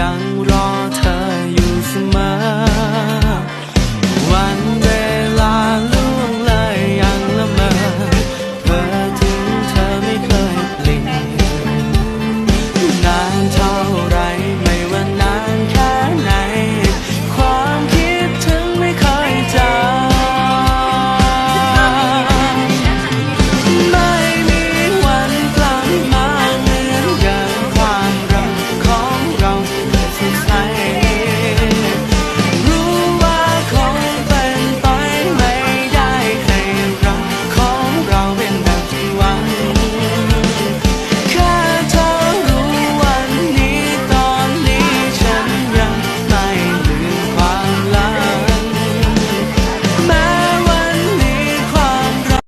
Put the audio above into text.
ยังรอ